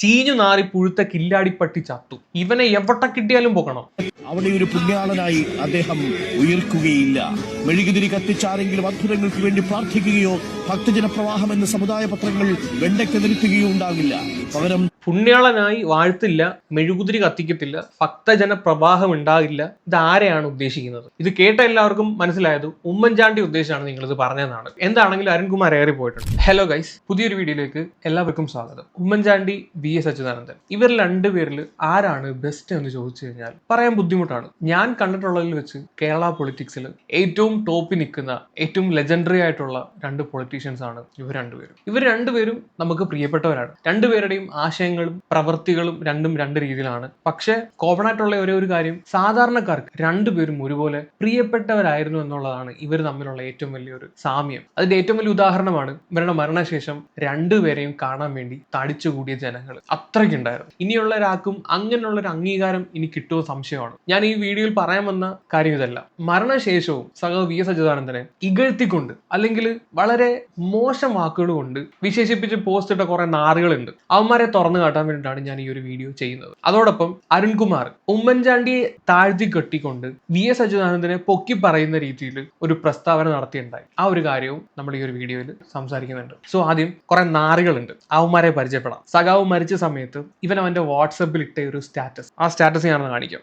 ചീഞ്ഞു നാറി പുഴുത്ത കില്ലാടിപ്പട്ടി ചത്തു. ഇവനെ എവിടെ കിട്ടിയാലും പോകണം. അവിടെ ഒരു പുണ്യാളനായി അദ്ദേഹം ഉയർക്കുകയില്ല. മെഴുകുതിരി കത്തിച്ചാരെങ്കിലും അത്ഭുതങ്ങൾക്ക് വേണ്ടി പ്രാർത്ഥിക്കുകയോ ഭക്തജന പ്രവാഹം എന്ന സമുദായ പത്രങ്ങൾ വെണ്ടയ്ക്ക് നിരത്തുകയോ ഉണ്ടാകില്ല. പകരം പുണ്യാളനായി വാഴ്ത്തില്ല മെഴുകുതിരി കത്തിക്കത്തില്ല ഭക്തജന പ്രവാഹം ഉണ്ടാകില്ല. ഇത് ആരെയാണ് ഉദ്ദേശിക്കുന്നത്? ഇത് കേട്ട എല്ലാവർക്കും മനസ്സിലായത് ഉമ്മൻചാണ്ടി ഉദ്ദേശമാണ് നിങ്ങൾ ഇത് പറഞ്ഞതെന്നാണ്. എന്താണെങ്കിലും അരുൺകുമാർ ഏറി പോയിട്ടുണ്ട് ഹലോ ഗൈസ് പുതിയൊരു വീഡിയോയിലേക്ക് എല്ലാവർക്കും സ്വാഗതം. Oommen Chandy V S Achuthanandan. ഇവർ രണ്ടുപേരിൽ ആരാണ് ബെസ്റ്റ് എന്ന് ചോദിച്ചു കഴിഞ്ഞാൽ പറയാൻ ബുദ്ധിമുട്ടാണ്. ഞാൻ കണ്ടിട്ടുള്ളതിൽ വെച്ച് കേരള പൊളിറ്റിക്സിൽ ഏറ്റവും ടോപ്പിൽ നിൽക്കുന്ന ഏറ്റവും ലെജൻഡറി ആയിട്ടുള്ള രണ്ട് പൊളിറ്റീഷ്യൻസ് ആണ് ഇവർ രണ്ടുപേരും. ഇവർ രണ്ടുപേരും നമുക്ക് പ്രിയപ്പെട്ടവരാണ്. രണ്ടുപേരുടെയും ആശയങ്ങളും പ്രവൃത്തികളും രണ്ടും രണ്ട് രീതിയിലാണ്. പക്ഷേ കോമൺ ആയിട്ടുള്ള ഒരേ ഒരു കാര്യം സാധാരണക്കാർക്ക് രണ്ടുപേരും ഒരുപോലെ പ്രിയപ്പെട്ടവരായിരുന്നു എന്നുള്ളതാണ് ഇവർ തമ്മിലുള്ള ഏറ്റവും വലിയൊരു സാമ്യം. അതിന്റെ ഏറ്റവും വലിയ ഉദാഹരണമാണ് ഇവരുടെ മരണശേഷം രണ്ടുപേരെയും കാണാൻ വേണ്ടി തടിച്ചുകൂടിയ ജനങ്ങൾ. അത്രയ്ക്കുണ്ടായിരുന്നു ഇനിയുള്ള ഒരാൾക്കും അങ്ങനെയുള്ള ഒരു അംഗീകാരം ഇനി കിട്ടുമോ സംശയമാണ്. ഞാൻ ഈ വീഡിയോയിൽ പറയാൻ വന്ന കാര്യം ഇതല്ല. മരണശേഷവും സഹ വി എസ് അച്യുതാനന്ദനെ ഇകഴ്ത്തിക്കൊണ്ട് അല്ലെങ്കിൽ വളരെ മോശം വാക്കുകൾ കൊണ്ട് വിശേഷിപ്പിച്ച് പോസ്റ്റ് ഇട്ട കുറെ നാറുകളുണ്ട്. അവന്മാരെ തുറന്നു കാട്ടാൻ വേണ്ടിയിട്ടാണ് ഞാൻ ഈ ഒരു വീഡിയോ ചെയ്യുന്നത്. അതോടൊപ്പം അരുൺകുമാർ ഉമ്മൻചാണ്ടിയെ താഴ്ത്തി കെട്ടിക്കൊണ്ട് വി എസ് അച്യുതാനന്ദനെ പൊക്കി പറയുന്ന രീതിയിൽ ഒരു പ്രസ്താവന നടത്തിയിട്ടുണ്ടായി. ആ ഒരു കാര്യവും നമ്മൾ ഈ ഒരു വീഡിയോയിൽ സംസാരിക്കുന്നുണ്ട്. സോ ആദ്യം കുറെ നാറുകളുണ്ട്. അവന്മാരെ പരിചയപ്പെടാം. സഖാവ് മരിച്ച സമയത്ത് ഇവൻ അവന്റെ വാട്സപ്പിൽ ഇട്ട ഒരു സ്റ്റാറ്റസ്. ആ സ്റ്റാറ്റസ് ഞാനൊന്ന് കാണിക്കാം.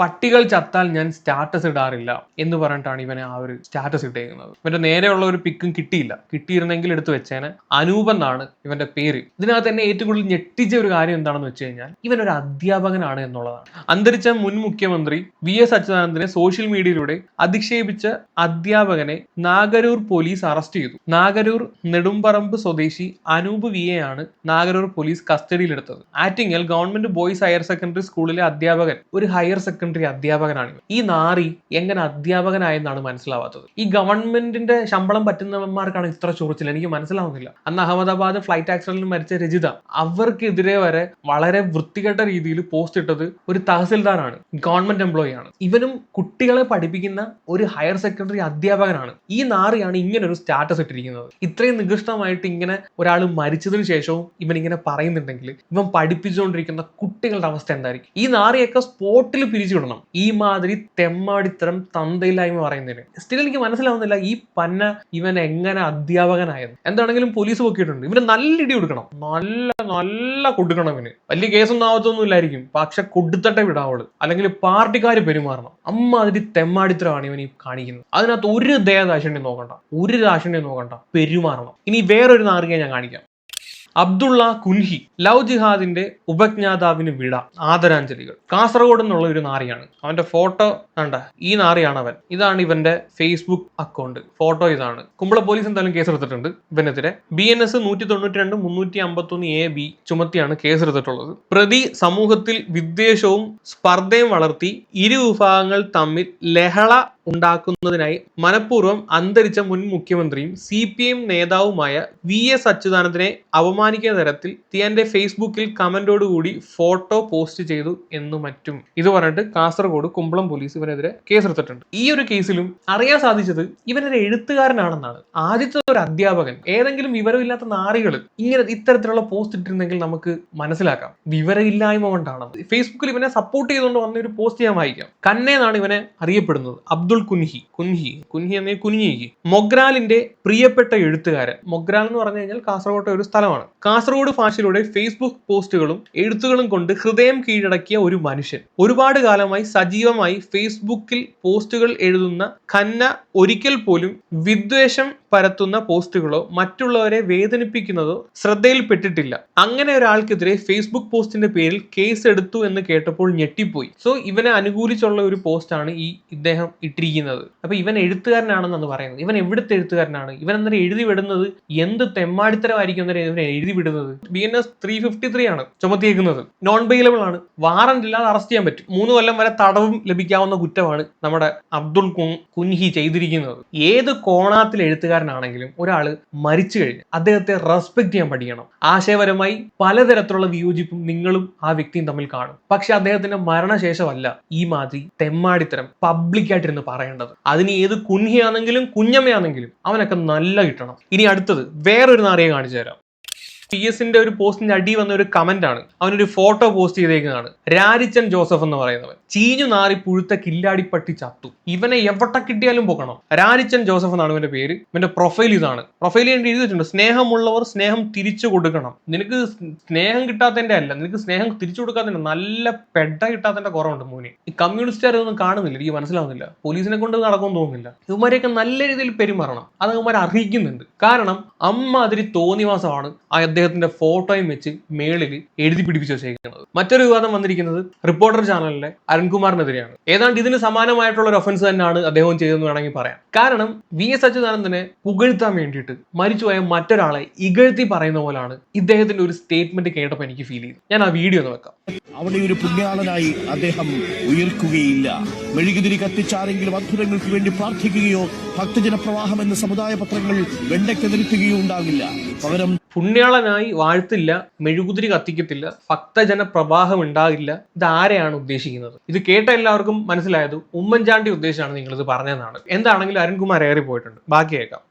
പട്ടികൾ ചത്താൽ ഞാൻ സ്റ്റാറ്റസ് ഇടാറില്ല എന്ന് പറഞ്ഞിട്ടാണ് ഇവനെ ആ ഒരു സ്റ്റാറ്റസ് ഇട്ടേക്കുന്നത്. ഇവന്റെ നേരെയുള്ള ഒരു പിക്കും കിട്ടിയില്ല. കിട്ടിയിരുന്നെങ്കിൽ എടുത്തു വെച്ചേനെ. അനൂപ് എന്നാണ് ഇവന്റെ പേര്. ഇതിനകത്ത് തന്നെ ഏറ്റവും കൂടുതൽ ഞെട്ടിച്ച ഒരു കാര്യം എന്താണെന്ന് വെച്ച് കഴിഞ്ഞാൽ ഇവൻ ഒരു അധ്യാപകനാണ് എന്നുള്ളതാണ്. അന്തരിച്ച മുൻ മുഖ്യമന്ത്രി വി എസ് അച്യുതാനന്ദനെ സോഷ്യൽ മീഡിയയിലൂടെ അധിക്ഷേപിച്ച അധ്യാപകനെ നാഗരൂർ പോലീസ് അറസ്റ്റ് ചെയ്തു. നാഗരൂർ നെടുമ്പറമ്പ് സ്വദേശി അനൂപ് വി എ ആണ് നാഗരൂർ പോലീസ് കസ്റ്റഡിയിലെടുത്തത്. Attingal government boys higher secondary സ്കൂളിലെ അധ്യാപകൻ. ഒരു ഹയർ സെക്കൻഡറി അധ്യാപകനാണ്. ഈ നാറി എങ്ങനെ അധ്യാപകനായെന്നാണ് മനസ്സിലാവാത്തത്. ഈ ഗവൺമെന്റിന്റെ ശമ്പളം പറ്റുന്നവന്മാർക്കാണ് ഇത്ര ചൊറിച്ചിൽ. എനിക്ക് മനസ്സിലാവുന്നില്ല. അന്ന് അഹമ്മദാബാദ് ഫ്ലൈറ്റ് ആക്സിഡന്റിൽ മരിച്ച രജിത അവർക്കെതിരെ വരെ വളരെ വൃത്തികെട്ട രീതിയിൽ പോസ്റ്റ് ഇട്ടത് ഒരു തഹസിൽദാറാണ് ഗവൺമെന്റ് എംപ്ലോയി ആണ്. ഇവനും കുട്ടികളെ പഠിപ്പിക്കുന്ന ഒരു ഹയർ സെക്കൻഡറി അധ്യാപകനാണ്. ഈ നാറിയാണ് ഇങ്ങനെ ഒരു സ്റ്റാറ്റസ് ഇട്ടിരിക്കുന്നത്. ഇത്രയും നികൃഷ്ടമായിട്ട് ഇങ്ങനെ ഒരാൾ മരിച്ചതിന് ശേഷവും ഇവൻ ഇങ്ങനെ പറയുന്നുണ്ടെങ്കിൽ ഇവൻ പഠിപ്പിച്ചുകൊണ്ടിരിക്കുന്ന കുട്ടികളുടെ അവസ്ഥ എന്തായിരിക്കും? ഈ നാറിയൊക്കെ സ്പോട്ടിൽ പിരിച്ചുവിടണം ഈ മാതിരി തെമ്മാടിത്തരം തന്തയില്ലായ്മ പറയുന്നതിന്. സ്റ്റിൽ എനിക്ക് മനസ്സിലാവുന്നില്ല ഈ പന്ന ഇവൻ എങ്ങനെ അധ്യാപകനായത്. എന്താണെങ്കിലും പോലീസ് പൊക്കിയിട്ടുണ്ട്. ഇവന് നല്ല ഇടി കൊടുക്കണം. നല്ല നല്ല കൊടുക്കണം ഇവന്. വലിയ കേസൊന്നും ആവത്തൊന്നും ഇല്ലായിരിക്കും. പക്ഷെ കൊടുത്തട്ടെ വിടാവുള്ളൂ അല്ലെങ്കിൽ പാർട്ടിക്കാർ പെരുമാറണം. അമ്മാതിരി തെമ്മാടിത്തരമാണ് ഇവൻ ഈ കാണിക്കുന്നത്. അതിനകത്ത് ഒരു ദയദാശണ്യം നോക്കണ്ട. ഒരു ദാശണ്യം നോക്കണ്ട. പെരുമാറണം. ഇനി വേറൊരു നാറിക ഞാൻ കാണിക്കാം. അബ്ദുള്ള കുൻഹി ലവ് ജിഹാദിന്റെ ഉപജ്ഞാതാവിന് വിട ആദരാഞ്ജലികൾ. കാസർഗോഡ് എന്നുള്ള ഒരു നാറിയാണ്. അവന്റെ ഫോട്ടോ കണ്ട ഈ നാറിയാണ് അവൻ. ഇതാണ് ഇവന്റെ ഫേസ്ബുക്ക് അക്കൗണ്ട് ഫോട്ടോ ഇതാണ്. കുമ്പള പോലീസ് എന്തായാലും കേസെടുത്തിട്ടുണ്ട്. ഇവനെതിരെ ബി എൻ എസ് നൂറ്റി തൊണ്ണൂറ്റി രണ്ട് മുന്നൂറ്റി അമ്പത്തൊന്ന് എ ബി ചുമത്തിയാണ് കേസെടുത്തിട്ടുള്ളത്. പ്രതി സമൂഹത്തിൽ വിദ്വേഷവും സ്പർദ്ധയും വളർത്തി ഇരു വിഭാഗങ്ങൾ തമ്മിൽ ലഹള ഉണ്ടാക്കുന്നതിനായി മനഃപൂർവം അന്തരിച്ച മുൻ മുഖ്യമന്ത്രിയും സി പി എം നേതാവുമായ വി എസ് അച്യുതാനന്ദനെ അപമാനിക്കുന്ന തരത്തിൽ തിയാന്റെ ഫേസ്ബുക്കിൽ കമന്റോടുകൂടി ഫോട്ടോ പോസ്റ്റ് ചെയ്തു എന്നു മറ്റും. ഇത് പറഞ്ഞിട്ട് കാസർഗോഡ് കുമ്പളം പോലീസ് ഇവനെതിരെ കേസെടുത്തിട്ടുണ്ട്. ഈ ഒരു കേസിലും അറിയാൻ സാധിച്ചത് ഇവനൊരു എഴുത്തുകാരനാണെന്നാണ്. ആദ്യത്തെ ഒരു അധ്യാപകൻ ഏതെങ്കിലും വിവരമില്ലാത്ത നാറികൾ ഇങ്ങനെ ഇത്തരത്തിലുള്ള പോസ്റ്റ് ഇട്ടിരുന്നെങ്കിൽ നമുക്ക് മനസ്സിലാക്കാം. വിവരമില്ലായ്മ കൊണ്ടാണ് ഫേസ്ബുക്കിൽ ഇവനെ സപ്പോർട്ട് ചെയ്തുകൊണ്ട് വന്ന ഒരു പോസ്റ്റ് ഞാൻ വായിക്കാം. കന്നേന്നാണ് ഇവനെ അറിയപ്പെടുന്നത്. അബ്ദുൾ കുൻഹി. കുൻഹി. കുൻഹി എന്ന കുഞ്ഞിഹി മൊഗ്രാലിന്റെ പ്രിയപ്പെട്ട എഴുത്തുകാരൻ. മൊഗ്രാൽ എന്ന് പറഞ്ഞു കഴിഞ്ഞാൽ കാസർഗോട്ടെ ഒരു സ്ഥലമാണ്. കാസർഗോഡ് ഭാഷയിലൂടെ ഫേസ്ബുക്ക് പോസ്റ്റുകളും എഴുത്തുകളും കൊണ്ട് ഹൃദയം കീഴടക്കിയ ഒരു മനുഷ്യൻ. ഒരുപാട് കാലമായി സജീവമായി ഫേസ്ബുക്കിൽ പോസ്റ്റുകൾ എഴുതുന്ന ഖന്ന ഒരിക്കൽ പോലും വിദ്വേഷം പരത്തുന്ന പോസ്റ്റുകളോ മറ്റുള്ളവരെ വേദനിപ്പിക്കുന്നതോ ശ്രദ്ധയിൽപ്പെട്ടിട്ടില്ല. അങ്ങനെ ഒരാൾക്കെതിരെ ഫേസ്ബുക്ക് പോസ്റ്റിന്റെ പേരിൽ കേസ് എടുത്തു എന്ന് കേട്ടപ്പോൾ ഞെട്ടിപ്പോയി. സോ ഇവനെ അനുകൂലിച്ചുള്ള ഒരു പോസ്റ്റാണ് ഈ ഇദ്ദേഹം ഇട്ടിരിക്കുന്നത്. അപ്പൊ ഇവൻ എഴുത്തുകാരനാണെന്നാണ് പറയുന്നത്. ഇവൻ എവിടുത്തെ എഴുത്തുകാരനാണ്? ഇവൻ അന്നേരം എഴുതി വിടുന്നത് എന്ത് തെമ്മാടിത്തരമായിരിക്കും അന്നേരം ഇവൻ എഴുതി വിടുന്നത്. B N S three fifty three ആണ് ചുമത്തിയേക്കുന്നത്. നോൺ ബെയിലബിൾ ആണ്. വാറന്റ് ഇല്ലാതെ അറസ്റ്റ് ചെയ്യാൻ പറ്റും. മൂന്ന് കൊല്ലം വരെ തടവും ലഭിക്കാവുന്ന കുറ്റമാണ് നമ്മുടെ അബ്ദുൾ കുൻഹി ചെയ്തിരിക്കുന്നത്. ഏത് കോണാത്തിൽ എഴുത്തുകാരനാണെങ്കിലും ഒരാൾ മരിച്ചു കഴിഞ്ഞ്. അദ്ദേഹത്തെ റെസ്പെക്ട് ചെയ്യാൻ പഠിക്കണം. ആശയപരമായി പലതരത്തിലുള്ള വിയോജിപ്പും നിങ്ങളും ആ വ്യക്തിയും തമ്മിൽ കാണും. പക്ഷെ അദ്ദേഹത്തിന്റെ മരണശേഷമല്ല ഈ മാതിരി തെമ്മാടിത്തരം പബ്ലിക്കായിട്ടിരുന്ന് പറയേണ്ടത്. അതിന് ഏത് കുഞ്ഞിയാണെങ്കിലും കുഞ്ഞമ്മയാണെങ്കിലും അവനൊക്കെ നല്ല കിട്ടണം. ഇനി അടുത്തത് വേറൊരു നാറിയെ കാണിച്ചു തരാം. പി എസിന്റെ ഒരു പോസ്റ്റിന്റെ അടി വന്ന ഒരു കമന്റ് ആണ്. അവനൊരു ഫോട്ടോ പോസ്റ്റ് ചെയ്തേക്കുന്നതാണ്. രാരിച്ചൻ ജോസഫ് എന്ന് പറയുന്നവൻ. ചീഞ്ഞു നാറി പുഴുത്ത കില്ലാടി പട്ടി ചത്തു. ഇവനെ എവിടെ കിട്ടിയാലും പോക്കണം രാരിച്ചൻ ജോസഫ് എന്നാണ് ഇവന്റെ പേര്. ഇവന്റെ പ്രൊഫൈൽ ഇതാണ്. പ്രൊഫൈൽ വേണ്ടി എഴുതിയിട്ടുണ്ട്. സ്നേഹമുള്ളവർ സ്നേഹം തിരിച്ചു കൊടുക്കണം. നിനക്ക് സ്നേഹം കിട്ടാത്തതിന്റെ അല്ല. നിനക്ക് സ്നേഹം തിരിച്ചു കൊടുക്കാത്തതിന്റെ നല്ല പെഡ കിട്ടാത്തതിന്റെ കുറവുണ്ട് മോനെ. ഈ കമ്മ്യൂണിസ്റ്റുകാർ ഒന്നും കാണുന്നില്ല. എനിക്ക് മനസ്സിലാവുന്നില്ല. പോലീസിനെ കൊണ്ട് നടക്കുമെന്ന് തോന്നുന്നില്ല. ഇവന്മാരെയൊക്കെ നല്ല രീതിയിൽ പെരുമാറണം. അത് ഇവന്മാർ അറിയിക്കുന്നുണ്ട്. കാരണം അമ്മ അതിരി തോന്നിവാസമാണ് ആ അദ്ദേഹത്തിന്റെ ഫോട്ടോയും വെച്ച് മേളിൽ എഴുതി പിടിപ്പിച്ച് വെച്ചേക്കുന്നത്. മറ്റൊരു വിവാദം വന്നിരിക്കുന്നത് റിപ്പോർട്ടർ ചാനലിലെ അരുൺകുമാറിനെതിരെയാണ്. ഏതാണ്ട് ഇതിന് സമാനമായിട്ടുള്ള ഒരു ഒഫൻസ് തന്നെയാണ് അദ്ദേഹം ചെയ്തതെന്ന് വേണമെങ്കിൽ പറയാം. കാരണം വി. എസ്. അച്യുതാനന്ദനെ പുകഴ്ത്താൻ വേണ്ടിയിട്ട് മരിച്ചുപോയ മറ്റൊരാളെ ഇകഴ്ത്തി പറയുന്ന പോലാണ് ഇദ്ദേഹത്തിന്റെ ഒരു സ്റ്റേറ്റ്മെന്റ് കേട്ടപ്പോൾ എനിക്ക് ഫീൽ ചെയ്തു ഞാൻ ആ വീഡിയോ ഒന്ന് വെക്കാം. അവിടെ ഒരു പുണ്യാളനായി അദ്ദേഹം ഉയർക്കുകയില്ല. മെഴുകുതിരി കത്തിച്ചാരെങ്കിലും അത്ഭുതങ്ങൾക്ക് വേണ്ടി പ്രാർത്ഥിക്കുകയോ ഭക്തജന പ്രവാഹം എന്ന സമുദായ പത്രങ്ങൾ വെണ്ടയ്ക്കെതിർക്കുകയോ ഉണ്ടാകില്ല. പകരം പുണ്യാളനായി വാഴ്ത്തില്ല മെഴുകുതിരി കത്തിക്കത്തില്ല ഭക്തജന പ്രവാഹം ഉണ്ടാകില്ല ഇത് ആരെയാണ് ഉദ്ദേശിക്കുന്നത്? ഇത് കേട്ട എല്ലാവർക്കും മനസ്സിലായത് ഉമ്മൻചാണ്ടി ഉദ്ദേശമാണ് ഇത് പറഞ്ഞതെന്നാണ്. എന്താണെങ്കിലും അരുൺകുമാർ ഏറി പോയിട്ടുണ്ട്. ബാക്കി കേൾക്കാം.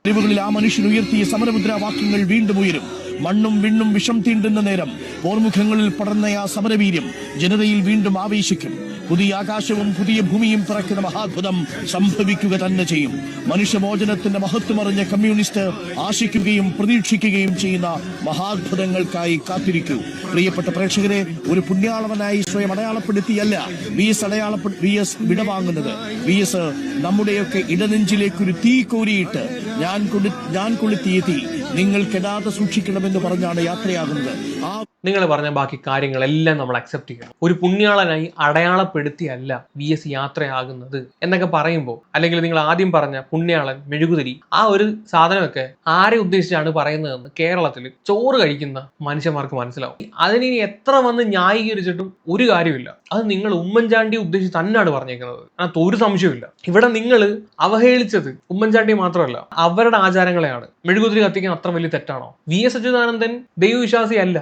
ആ മനുഷ്യൻ ഉയർത്തിയ സമരമുദ്രാവാക്യങ്ങൾ വീണ്ടും ഉയരും. മണ്ണും വിണ്ണും വിഷം തീണ്ടുന്ന നേരം പോർമുഖങ്ങളിൽ പടർന്ന ആ സമരവീര്യം ജനതയിൽ വീണ്ടും ആവേശിക്കും. പുതിയ ആകാശവും പുതിയ ഭൂമിയും പിറക്കുന്ന മഹാത്ഭുതം സംഭവിക്കുക തന്നെ ചെയ്യും. മനുഷ്യമോചനത്തിന്റെ മഹത്വമറിഞ്ഞ കമ്മ്യൂണിസ്റ്റ് ആശിക്കുകയും പ്രതീക്ഷിക്കുകയും ചെയ്യുന്ന മഹാത്ഭുതങ്ങൾക്കായി കാത്തിരിക്കൂ. പ്രിയപ്പെട്ട പ്രേക്ഷകരെ ഒരു പുണ്യാളവനായി സ്വയം അടയാളപ്പെടുത്തിയല്ല വി എസ് അടയാളപ്പെ വി എസ് വിടവാങ്ങുന്നത്. വി എസ് നമ്മുടെയൊക്കെ ഇടനെഞ്ചിലേക്കൊരു തീ കോരിയിട്ട് ഞാൻ ഞാൻ കൊളുത്തിയ തീ. നിങ്ങൾ കെടാതെ സൂക്ഷിക്കണമെന്ന് പറഞ്ഞാണ് യാത്രയാകുന്നത്. ആ നിങ്ങൾ പറഞ്ഞ ബാക്കി കാര്യങ്ങളെല്ലാം നമ്മൾ അക്സെപ്റ്റ് ചെയ്യണം. ഒരു പുണ്യാളനായി അടയാളപ്പെടുത്തിയല്ല വി എസ് യാത്രയാകുന്നത് എന്നൊക്കെ പറയുമ്പോൾ അല്ലെങ്കിൽ നിങ്ങൾ ആദ്യം പറഞ്ഞ പുണ്യാളൻ മെഴുകുതിരി ആ ഒരു സാധനമൊക്കെ ആരെ ഉദ്ദേശിച്ചാണ് പറയുന്നതെന്ന് കേരളത്തിൽ ചോറ് കഴിക്കുന്ന മനുഷ്യന്മാർക്ക് മനസ്സിലാവും. അതിന് എത്ര വന്ന് ന്യായീകരിച്ചിട്ടും ഒരു കാര്യമില്ല. അത് നിങ്ങൾ ഉമ്മൻചാണ്ടി ഉദ്ദേശിച്ച് തന്നെയാണ് പറഞ്ഞേക്കുന്നത്. അതിനകത്ത് ഒരു സംശയമില്ല ഇവിടെ നിങ്ങൾ അവഹേളിച്ചത് ഉമ്മൻചാണ്ടി മാത്രമല്ല അവരുടെ ആചാരങ്ങളെയാണ്. മെഴുകുതിരി കത്തിക്കാൻ അത്ര വലിയ തെറ്റാണോ? വി എസ് അച്യുതാനന്ദൻ ദൈവവിശ്വാസി അല്ല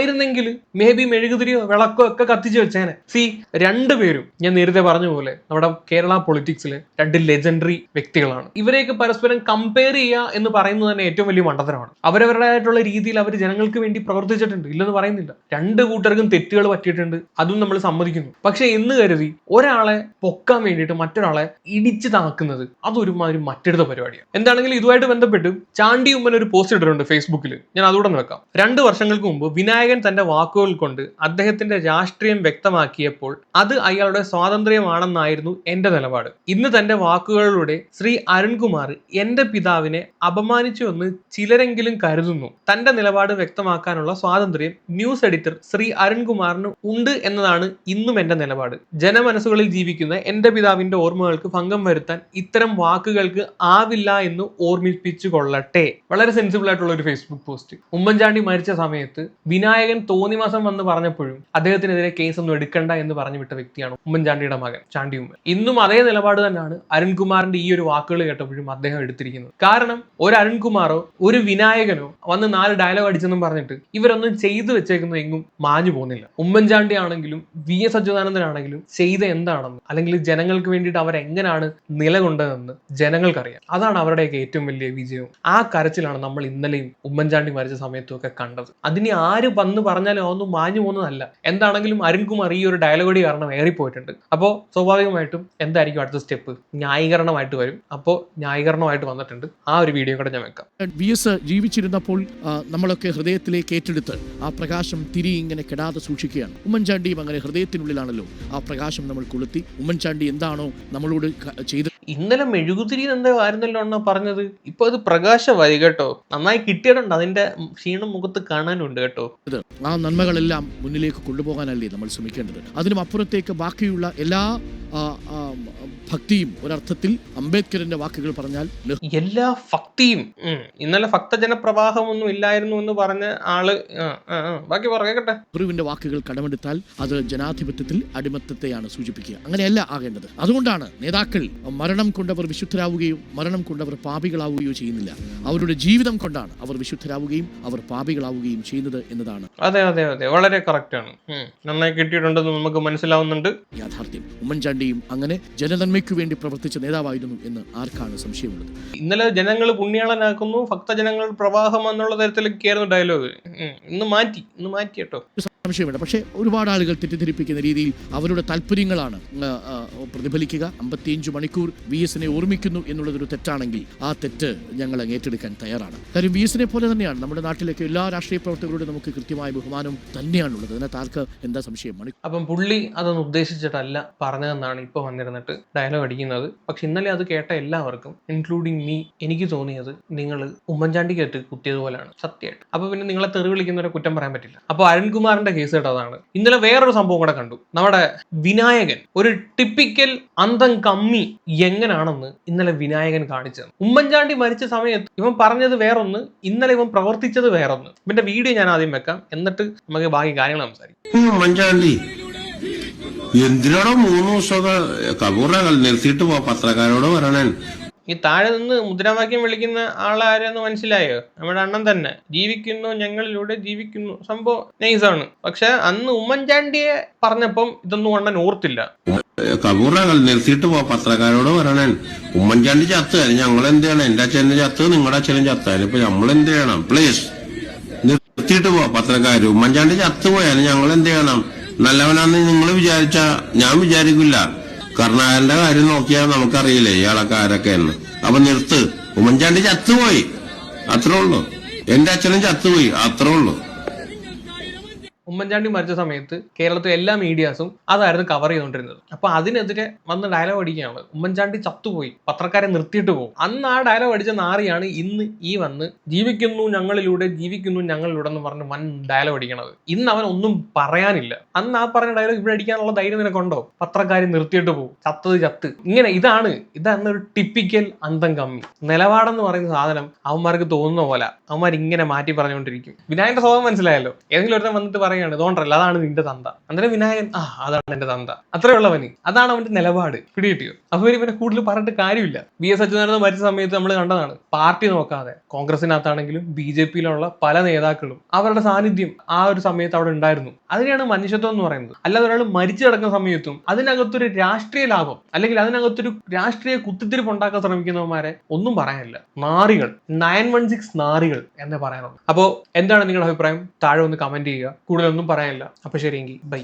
ആയിരുന്നെങ്കിൽ മേ ബി മെഴുകുതിരിയോ വിളക്കോ ഒക്കെ കത്തിച്ച് വെച്ചേനെ. സി രണ്ടുപേരും ഞാൻ നേരത്തെ പറഞ്ഞ പോലെ നമ്മുടെ കേരള പൊളിറ്റിക്സിലെ രണ്ട് ലെജൻഡറി വ്യക്തികളാണ്. ഇവരെയൊക്കെ പരസ്പരം കമ്പയർ ചെയ്യുക എന്ന് പറയുന്നത് തന്നെ ഏറ്റവും വലിയ മണ്ടത്തരമാണ്. അവരവരുടേതായിട്ടുള്ള രീതിയിൽ അവർ ജനങ്ങൾക്ക് വേണ്ടി പ്രവർത്തിച്ചിട്ടുണ്ട്. ഇല്ലെന്ന് പറയുന്നില്ല. രണ്ട് കൂട്ടർക്കും തെറ്റുകൾ പറ്റിയിട്ടുണ്ട്. അതും നമ്മൾ സമ്മതിക്കുന്നു. പക്ഷെ എന്ന് കരുതി ഒരാളെ പൊക്കാൻ വേണ്ടിയിട്ട് മറ്റൊരാളെ ഇടിച്ചു താക്കുന്നത് അതൊരുമാതിരി മറ്റെടുത്ത പരിപാടിയാണ്. എന്താണെങ്കിലും ഇതുമായിട്ട് ബന്ധപ്പെട്ട് ചാണ്ടി ഉമ്മൻ ഒരു പോസ്റ്റ് ഇട്ടിട്ടുണ്ട് ഫേസ്ബുക്കിൽ ഞാൻ അതുകൂടെ വെക്കാം. രണ്ട് വർഷങ്ങൾക്ക് മുമ്പ് വിനായകൻ തന്റെ വാക്കുകൾ കൊണ്ട് അദ്ദേഹത്തിന്റെ രാഷ്ട്രീയം വ്യക്തമാക്കിയപ്പോൾ അത് അയാളുടെ സ്വാതന്ത്ര്യമാണെന്നായിരുന്നു എന്റെ നിലപാട്. ഇന്ന് തന്റെ വാക്കുകളിലൂടെ ശ്രീ അരുൺകുമാർ എന്റെ പിതാവിനെ അപമാനിച്ചു എന്ന് ചിലരെങ്കിലും കരുതുന്നു. തന്റെ നിലപാട് വ്യക്തമാക്കാനുള്ള സ്വാതന്ത്ര്യം ന്യൂസ് എഡിറ്റർ ശ്രീ അരുൺകുമാറിന് ഉണ്ട് എന്നതാണ് ഇന്നും എന്റെ നിലപാട്. ജനമനസ്സുകളിൽ ജീവിക്കുന്ന എന്റെ പിതാവിന്റെ ഓർമ്മകൾക്ക് ഭംഗം വരുത്താൻ ഇത്തരം വാക്കുകൾക്ക് ആവില്ല എന്ന് ഓർമ്മിപ്പിച്ചു കൊള്ളട്ടെ വളരെ സെൻസിബിൾ ആയിട്ടുള്ള ഒരു ഫേസ്ബുക്ക് പോസ്റ്റ് ഉമ്മൻചാണ്ടി മരിച്ച സമയത്ത് വിനായകൻ തോന്നിമാസം വന്ന് പറഞ്ഞപ്പോഴും അദ്ദേഹത്തിനെതിരെ കേസ് ഒന്നും എടുക്കണ്ട എന്ന് പറഞ്ഞു വിട്ട വ്യക്തിയാണ് ഉമ്മൻചാണ്ടിയുടെ മകൻ ചാണ്ടി ഉമ്മൻ. ഇന്നും അതേ നിലപാട് തന്നെയാണ് അരുൺകുമാറിന്റെ ഈ ഒരു വാക്കുകൾ കേട്ടപ്പോഴും അദ്ദേഹം എടുത്തിരിക്കുന്നത്. കാരണം ഒരു അരുൺകുമാറോ ഒരു വിനായകനോ വന്ന് നാല് ഡയലോഗ് അടിച്ചെന്നും പറഞ്ഞിട്ട് ഇവരൊന്നും ചെയ്തു വെച്ചേക്കുന്ന എങ്ങും മാഞ്ഞു പോകുന്നില്ല. ഉമ്മൻചാണ്ടി ആണെങ്കിലും വി. എസ്. അച്യുതാനന്ദനാണെങ്കിലും ചെയ്ത എന്താണെന്ന് അല്ലെങ്കിൽ ജനങ്ങൾക്ക് വേണ്ടിയിട്ട് അവരെങ്ങനെയാണ് നിലകൊണ്ടതെന്ന് ജനങ്ങൾക്കറിയാം. അതാണ് അവരുടെയൊക്കെ ഏറ്റവും വലിയ വിജയവും. ആ കരച്ചിലാണ് നമ്മൾ ഇന്നലെയും ഉമ്മൻചാണ്ടി മരിച്ച സമയത്തും ഒക്കെ കണ്ടത്. അതിനെ ആര് വന്ന് പറഞ്ഞാലും അതൊന്നും മാഞ്ഞു പോകുന്നതല്ല. എന്താണെങ്കിലും അരുൺകുമാർ ഈ ഒരു ഡയലോഗടി കാരണം ഏറിപ്പോയിട്ടുണ്ട്. അപ്പോൾ സ്വാഭാവികമായിട്ടും എന്തായിരിക്കും അടുത്ത സ്റ്റെപ്പ് ന്യായീകരണമായിട്ട് വരും. അപ്പോൾ ന്യായീകരണമായിട്ട് വന്നിട്ടുണ്ട്. ആ ഒരു വീഡിയോ കൂടെ ഞാൻ വെക്കാം. വി എസ് ജീവിച്ചിരുന്നപ്പോൾ നമ്മളൊക്കെ ഹൃദയത്തിലേക്ക് ഏറ്റെടുത്ത് ആ പ്രകാശം തിരി ഇങ്ങനെ കെടാതെ സൂക്ഷിക്കുകയാണ്. ഉമ്മൻചാണ്ടിയും അങ്ങനെ ഹൃദയത്തിനുള്ളിലാണല്ലോ ആ പ്രകാശം നമ്മൾ കൊളുത്തി. ഉമ്മൻചാണ്ടി എന്താണോ നമ്മളോട് ചെയ്ത് ഇന്നലെ മെഴുകുതിരി എന്താ ആയിരുന്നല്ലോ അണ്ണ പറഞ്ഞത്. ഇപ്പൊ അത് പ്രകാശമായി കേട്ടോ. നന്നായി കിട്ടിയിട്ടുണ്ട്. അതിന്റെ ക്ഷീണം മുഖത്ത് കാണാനുണ്ട് കേട്ടോ. ആ നന്മകളെല്ലാം മുന്നിലേക്ക് കൊണ്ടുപോകാനല്ലേ നമ്മൾ ശ്രമിക്കേണ്ടത്. അതിനും അപ്പുറത്തേക്ക് ബാക്കിയുള്ള എല്ലാ ഭക്തിയും ഒരർത്ഥത്തിൽ അംബേദ്കറിന്റെ വാക്കുകൾ പറഞ്ഞാൽ എല്ലാ ഭക്തിയും. ഇന്നലെ ഭക്തജന പ്രവാഹമൊന്നും ഇല്ലായിരുന്നു എന്ന് പറഞ്ഞ ആൾ. ബാക്കി പറയട്ടെ ഗുരുവിന്റെ വാക്കുകൾ കടമെടുത്താൽ അത് ജനാധിപത്യത്തിൽ അടിമത്തത്തെയാണ് സൂചിപ്പിക്കുക. അങ്ങനെയല്ല ആകേണ്ടത്. അതുകൊണ്ടാണ് നേതാക്കൾ മരണം കൊണ്ടവർ വിശുദ്ധരാവുകയും മരണം കൊണ്ടവർ പാപികളാവുകയോ ചെയ്യുന്നില്ല. അവരുടെ ജീവിതം കൊണ്ടാണ് അവർ വിശുദ്ധരാവുകയും അവർ പാപികളാവുകയും ചെയ്യുന്നത് എന്നതാണ്. അതെ അതെ അതെ. വളരെ കറക്റ്റ് ആണ്. നന്നായി കിട്ടിയിട്ടുണ്ടെന്ന് നമുക്ക് മനസ്സിലാവുന്നുണ്ട്. യാഥാർത്ഥ്യം. ഉമ്മൻചാണ്ടിയും അങ്ങനെ ജനനന്മയ്ക്ക് നന്മയ്ക്കു വേണ്ടി പ്രവർത്തിച്ച നേതാവായിരുന്നു എന്ന് ആർക്കാണ് സംശയമുള്ളത്? ഇന്നലെ ജനങ്ങൾ പുണ്യാളനാക്കുന്നു ഭക്തജനങ്ങൾ പ്രവാഹം എന്നുള്ള തരത്തിലൊക്കെയായിരുന്നു ഡയലോഗ് ഇന്ന് മാറ്റി ഇന്ന് മാറ്റി കേട്ടോ. സംശയമില്ല. പക്ഷേ ഒരുപാട് ആളുകൾ തെറ്റിദ്ധരിപ്പിക്കുന്ന രീതിയിൽ അവരുടെ താല്പര്യങ്ങളാണ് പ്രതിഫലിക്കുക. അമ്പത്തിയഞ്ച് മണിക്കൂർ വി എസിനെ ഓർമ്മിക്കുന്നു എന്നുള്ളതൊരു തെറ്റാണെങ്കിൽ ആ തെറ്റ് ഞങ്ങൾ ഏറ്റെടുക്കാൻ തയ്യാറാണ്. കാര്യം വി എസിനെ പോലെ തന്നെയാണ്. നമ്മുടെ നാട്ടിലേക്ക് എല്ലാ രാഷ്ട്രീയ പ്രവർത്തകരോടും നമുക്ക് കൃത്യമായ ബഹുമാനം തന്നെയാണുള്ളത്. അതിനകത്ത് ആർക്ക് എന്താ സംശയം? അപ്പം പുള്ളി അതൊന്നും ഉദ്ദേശിച്ചിട്ടല്ല പറഞ്ഞതെന്നാണ് ഇപ്പോൾ വന്നിരുന്നിട്ട് ഡയലോഗ് അടിക്കുന്നത്. പക്ഷെ ഇന്നലെ അത് കേട്ട എല്ലാവർക്കും ഇൻക്ലൂഡിങ് മീ എനിക്ക് തോന്നിയത് നിങ്ങൾ ഉമ്മൻചാണ്ടി ഉമ്മൻചാണ്ടിക്കകത്ത് കുത്തിയതുപോലെയാണ് സത്യമായിട്ട്. അപ്പൊ പിന്നെ നിങ്ങളെ തെറി വിളിക്കുന്നവരെ കുറ്റം പറയാൻ പറ്റില്ല. അപ്പോൾ അരുൺകുമാറിന്റെ കേസ് കേട്ടതാണ് ഇന്നലെ വേറൊരു സംഭവം കൂടെ കണ്ടു. നമ്മുടെ വിനായകൻ ഒരു ടിപ്പിക്കൽ അന്തം കമ്മി എങ്ങനാണെന്ന് ഇന്നലെ വിനായകൻ കാണിച്ചത്. ഉമ്മൻചാണ്ടി മരിച്ച സമയത്ത് ഇവൻ പറഞ്ഞത് വേറൊന്ന് ഇന്നലെ ഇവൻ പ്രവർത്തിച്ചത് വേറൊന്ന്. ഇവന്റെ വീഡിയോ ഞാൻ ആദ്യം വെക്കാം. എന്നിട്ട് നമുക്ക് ബാക്കി കാര്യങ്ങൾ സംസാരിക്കാം. ഉമ്മൻചാണ്ടി. എന്തിനാടോ മൂന്ന് ദിവസമൊക്കെ കബൂറിനെ നിർത്തിയിട്ട് പോ പത്രക്കാരോട് പറയണേ? ഈ താഴെ നിന്ന് മുദ്രാവാക്യം വിളിക്കുന്ന ആളാരെന്ന് മനസ്സിലായോ? നമ്മുടെ അണ്ണൻ തന്നെ. ജീവിക്കുന്നു ഞങ്ങളിലൂടെ ജീവിക്കുന്നു. സംഭവം നൈസാണ്. പക്ഷെ അന്ന് ഉമ്മൻചാണ്ടിയെ പറഞ്ഞപ്പം ഇതൊന്നും അണ്ണൻ ഓർത്തില്ല. നിർത്തിയിട്ട് പോ. പത്രക്കാരോട് പറയണേ ഉമ്മൻചാണ്ടി ചത്ത് ഞങ്ങൾ എന്ത് ചെയ്യണം? എന്റെ അച്ഛനും ചത്ത് നിങ്ങളുടെ അച്ഛനും ചത്താലും ഇപ്പൊ നമ്മൾ എന്ത് ചെയ്യണം? പ്ലീസ് നിർത്തിയിട്ട് പോ. പത്രക്കാര്. ഉമ്മൻചാണ്ടി ചത്ത് പോയാലും ഞങ്ങൾ എന്ത് ചെയ്യണം? നല്ലവനാന്ന് നിങ്ങൾ വിചാരിച്ച ഞാൻ വിചാരിക്കില്ല. കർണാകരന്റെ കാര്യം നോക്കിയാൽ നമുക്കറിയില്ലേ ഇയാളൊക്കെ ആരൊക്കെയെന്ന്. അപ്പൊ നിർത്ത്. ഉമ്മൻചാണ്ടി ചത്തുപോയി. അത്രേ ഉള്ളൂ. എന്റെ അച്ഛനും ചത്തുപോയി. അത്രേ ഉള്ളൂ. ഉമ്മൻചാണ്ടി മരിച്ച സമയത്ത് കേരളത്തിലെ എല്ലാ മീഡിയാസും അതായിരുന്നു കവർ ചെയ്തുകൊണ്ടിരുന്നത്. അപ്പൊ അതിനെതിരെ വന്ന് ഡയലോഗ് അടിക്കുകയാണ്. ഉമ്മൻചാണ്ടി ചത്തുപോയി. പത്രക്കാരെ നിർത്തിയിട്ട് പോകും. അന്ന് ആ ഡയലോഗ് അടിച്ച നാറിയാണ് ഇന്ന് ഈ വന്ന് ജീവിക്കുന്നു ഞങ്ങളിലൂടെ ജീവിക്കുന്നു ഞങ്ങളിലൂടെ എന്ന് പറഞ്ഞ് വൻ ഡയലോഗ് അടിക്കണത്. ഇന്ന് അവൻ ഒന്നും പറയാനില്ല. അന്ന് ആ പറഞ്ഞ ഡയലോഗ് ഇവിടെ അടിക്കാനുള്ള ധൈര്യം നിനക്കുണ്ടോ? പത്രക്കാരെ നിർത്തിയിട്ട് പോകും. ചത്തത് ചത്ത്. ഇങ്ങനെ ഇതാണ് ഇതാണ് ഒരു ടിപ്പിക്കൽ അന്തം കമ്മി. നിലപാടെന്ന് പറയുന്ന സാധനം അവന്മാർക്ക് തോന്നുന്ന പോലെ. അവന്മാർ ഇങ്ങനെ മാറ്റി പറഞ്ഞുകൊണ്ടിരിക്കും. വിനായകന്റെ സ്വഭാവം മനസ്സിലായല്ലോ. ഏതെങ്കിലും ഒരുത്തം വന്നിട്ട് പറയാണ് ഇതുകൊണ്ടല്ല അതാണ് നിന്റെ തന്ത. അന്നേരം വിനായകൻ ആ അതാണ് എന്റെ തന്ത. അത്രേ ഉള്ളവന് അതാണ് അവന്റെ നിലപാട്. പിടികിട്ടിയോ? അപ്പൊ ഇവരെ കൂടുതൽ പറഞ്ഞിട്ട് കാര്യമില്ല. ബി എസ് അച്യുതാനന്ദൻ മരിച്ച സമയത്ത് നമ്മൾ കണ്ടതാണ്. പാർട്ടി നോക്കാതെ കോൺഗ്രസിനകത്താണെങ്കിലും ബി ജെ പിയിലുള്ള പല നേതാക്കളും അവരുടെ സാന്നിധ്യം ആ ഒരു സമയത്ത് അവിടെ ഉണ്ടായിരുന്നു. അതിനെയാണ് മനുഷ്യത്വം എന്ന് പറയുന്നത്. അല്ലാതെ ഒരാൾ മരിച്ചു കിടക്കുന്ന സമയത്തും അതിനകത്തൊരു രാഷ്ട്രീയ ലാഭം അല്ലെങ്കിൽ അതിനകത്തൊരു രാഷ്ട്രീയ കുത്തിത്തിരിപ്പ് ഉണ്ടാക്കാൻ ശ്രമിക്കുന്നവന്മാരെ ഒന്നും പറയാനില്ല. നാറികൾ. നയൻ വൺ സിക്സ് നാറികൾ എന്നേ പറയാനുള്ളൂ. അപ്പോൾ എന്താണ് നിങ്ങളുടെ അഭിപ്രായം? താഴെ ഒന്ന് കമന്റ് ചെയ്യുക. കൂടുതലൊന്നും പറയാനില്ല. അപ്പൊ ശരിയെങ്കിൽ ബൈ.